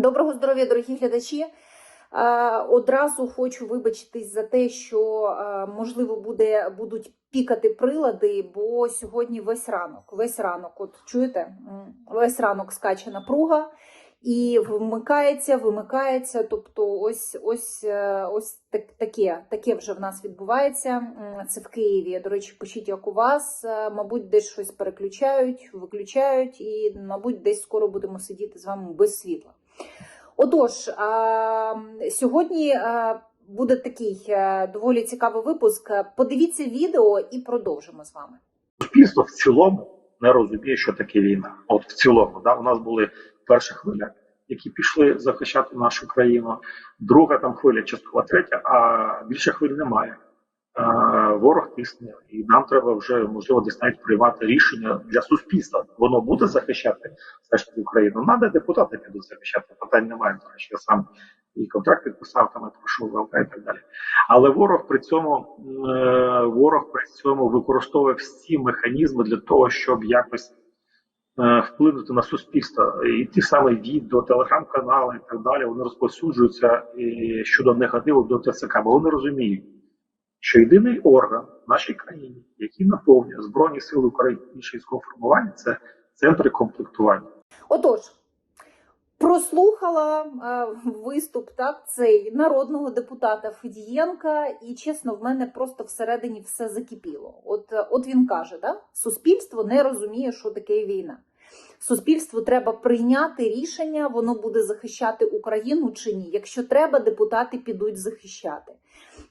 Доброго здоров'я, дорогі глядачі. Е, Одразу хочу вибачитись за те, що е, можливо буде, будуть пікати прилади, бо сьогодні весь ранок, весь ранок, от чуєте, весь ранок скаче напруга і вмикається, вимикається. Тобто, ось ось, е, ось так, таке, таке вже в нас відбувається. Це в Києві. До речі, пишіть, як у вас. Мабуть, десь щось переключають, виключають, і, мабуть, десь скоро будемо сидіти з вами без світла. Отож, сьогодні буде такий е, доволі цікавий випуск. Подивіться відео і продовжимо з вами. суспільство в цілому не розуміє, що таке війна. От в цілому, да, у нас були перша хвиля, які пішли захищати нашу країну, друга там хвиля, часткова третя, а більше хвиль немає. Е, ворог тисне, і нам треба вже можливо десь навіть приймати рішення для суспільства. Воно буде захищати все ж таки Україну. Надо депутати підуть захищати. Питань немає. Тому що я сам і контракт підписав, там я пройшов ВЛК і так далі. Але ворог при цьому е, ворог при цьому використовує всі механізми для того, щоб якось е, вплинути на суспільство. І ті самі відео, телеграм-канали і так далі, вони розповсюджуються і щодо негативу до ТЦК, бо вони розуміють, що єдиний орган в нашій країні, який наповнює Збройні Сили України інші військове формування, це центри комплектування. Отож, прослухала е, виступ так, цей народного депутата Федієнка, і чесно, в мене просто всередині все закипіло. От, е, от він каже: да? суспільство не розуміє, що таке війна. Суспільству треба прийняти рішення, воно буде захищати Україну чи ні. Якщо треба, депутати підуть захищати.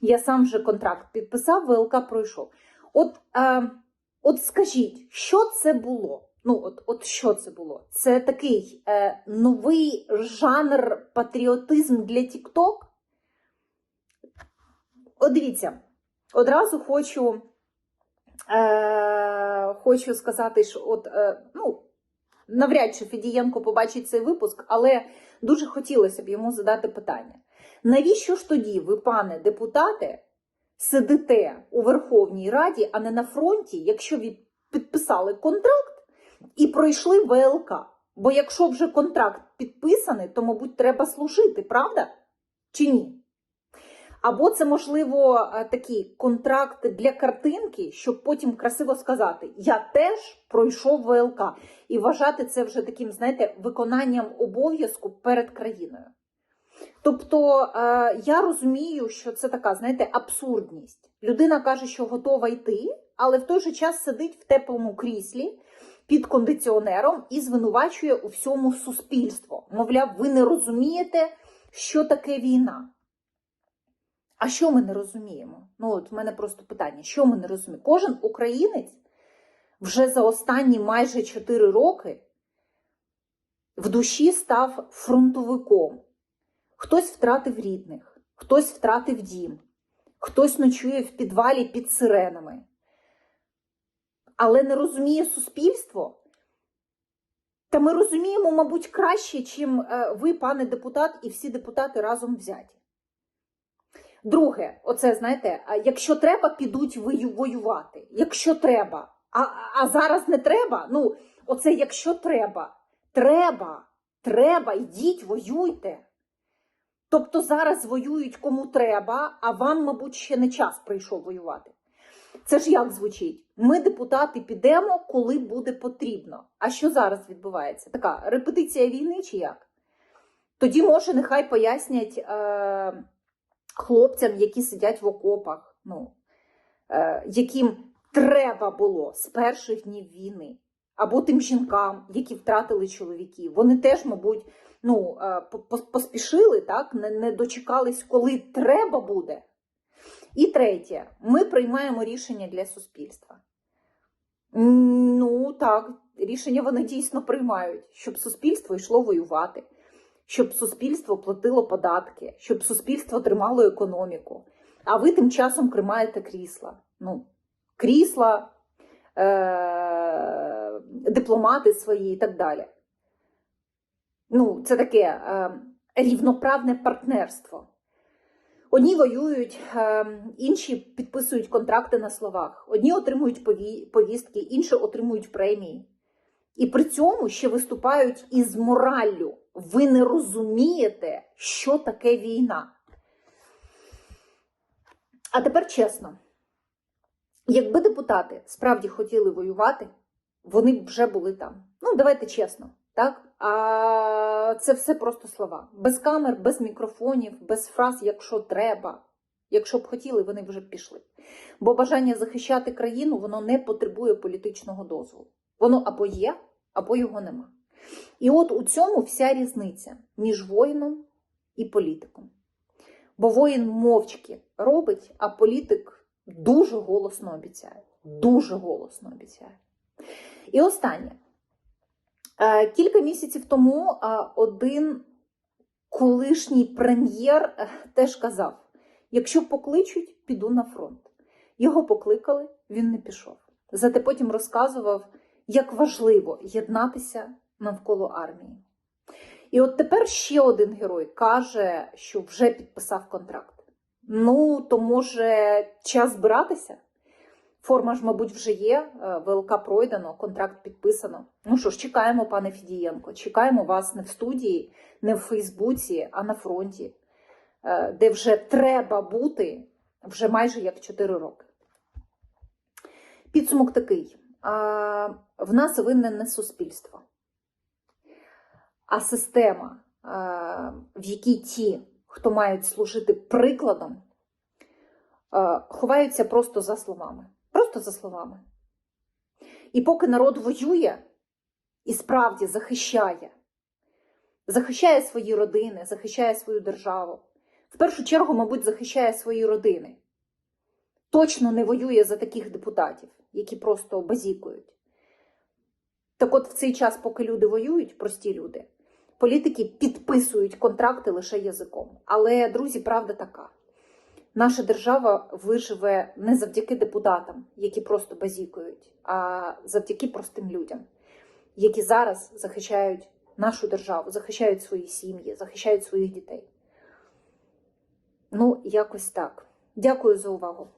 Я сам вже контракт підписав, ВЛК пройшов. От, е, от скажіть, що це було? Ну, от, от що це було? Це такий е, новий жанр патріотизм для TikTok? От дивіться, одразу хочу, е, хочу сказати, що от, е, ну, навряд чи Федієнко побачить цей випуск, але дуже хотілося б йому задати питання. Навіщо ж тоді ви, пане депутате, сидите у Верховній Раді, а не на фронті, якщо ви підписали контракт і пройшли ВЛК? Бо якщо вже контракт підписаний, то, мабуть, треба служити, правда? Чи ні? Або це, можливо, е, такий контракт для картинки, щоб потім красиво сказати: Я теж пройшов ВЛК, і вважати це вже таким, знаєте, виконанням обов'язку перед країною. Тобто е, я розумію, що це така, знаєте, абсурдність. Людина каже, що готова йти, але в той же час сидить в теплому кріслі під кондиціонером і звинувачує у всьому суспільство. Мовляв, ви не розумієте, що таке війна. А що ми не розуміємо? Ну, от в мене просто питання: що ми не розуміємо? Кожен українець вже за останні майже 4 роки в душі став фронтовиком. Хтось втратив рідних, хтось втратив дім, хтось ночує в підвалі під сиренами. Але не розуміє суспільство. Та ми розуміємо, мабуть, краще, чим е, ви, пане депутат, і всі депутати разом взяті. Друге, оце знаєте, якщо треба, підуть воювати. Якщо треба. А, а зараз не треба. Ну, оце якщо треба. Треба, треба, йдіть, воюйте. Тобто зараз воюють кому треба, а вам, мабуть, ще не час прийшов воювати. Це ж як звучить? Ми, депутати, підемо, коли буде потрібно. А що зараз відбувається? Така репетиція війни чи як? Тоді, може, нехай пояснять е, хлопцям, які сидять в окопах, ну, е, яким треба було з перших днів війни, або тим жінкам, які втратили чоловіків. Вони теж, мабуть, ну, е, по- по- поспішили, так, не, не дочекались, коли треба буде. І третє, ми приймаємо рішення для суспільства. Ну так, рішення вони дійсно приймають, щоб суспільство йшло воювати, щоб суспільство платило податки, щоб суспільство тримало економіку. А ви тим часом тримаєте крісла. Ну, крісла, е- дипломати свої і так далі. Ну, це таке е- рівноправне партнерство. Одні воюють, е, інші підписують контракти на словах, одні отримують пові- повістки, інші отримують премії. І при цьому ще виступають із мораллю. ви не розумієте, що таке війна. А тепер чесно, якби депутати справді хотіли воювати, вони б вже були там. Ну, давайте чесно, так? А це все просто слова. Без камер, без мікрофонів, без фраз, якщо треба. Якщо б хотіли, вони вже б пішли. Бо бажання захищати країну воно не потребує політичного дозволу. Воно або є, або його нема. І от у цьому вся різниця між воїном і політиком. Бо воїн мовчки робить, а політик дуже голосно обіцяє. Дуже голосно обіцяє. І останнє. Е, Кілька місяців тому е, один колишній прем'єр е, теж казав: якщо покличуть, піду на фронт. Його покликали, він не пішов. Зате потім розказував, як важливо єднатися навколо армії. І от тепер ще один герой каже, що вже підписав контракт. Ну, то може час збиратися? Форма ж, мабуть, вже є, е, ВЛК пройдено, контракт підписано. Ну що ж, чекаємо, пане Фідієнко, чекаємо вас не в студії, не в Фейсбуці, а на фронті, е, де вже треба бути вже майже як 4 роки. Підсумок такий: в нас винне не суспільство, а система, в якій ті, хто мають служити прикладом, ховаються просто за словами. Просто за словами. І поки народ воює і справді захищає, захищає свої родини, захищає свою державу, в першу чергу, мабуть, захищає свої родини точно не воює за таких депутатів, які просто базікують. Так от в цей час, поки люди воюють, прості люди, політики підписують контракти лише язиком. Але, друзі, правда така. Наша держава виживе не завдяки депутатам, які просто базікують, а завдяки простим людям, які зараз захищають нашу державу, захищають свої сім'ї, захищають своїх дітей. Ну, якось так. Дякую за увагу.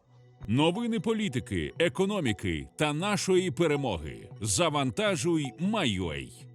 Новини політики, економіки та нашої перемоги. Завантажуй, Майой.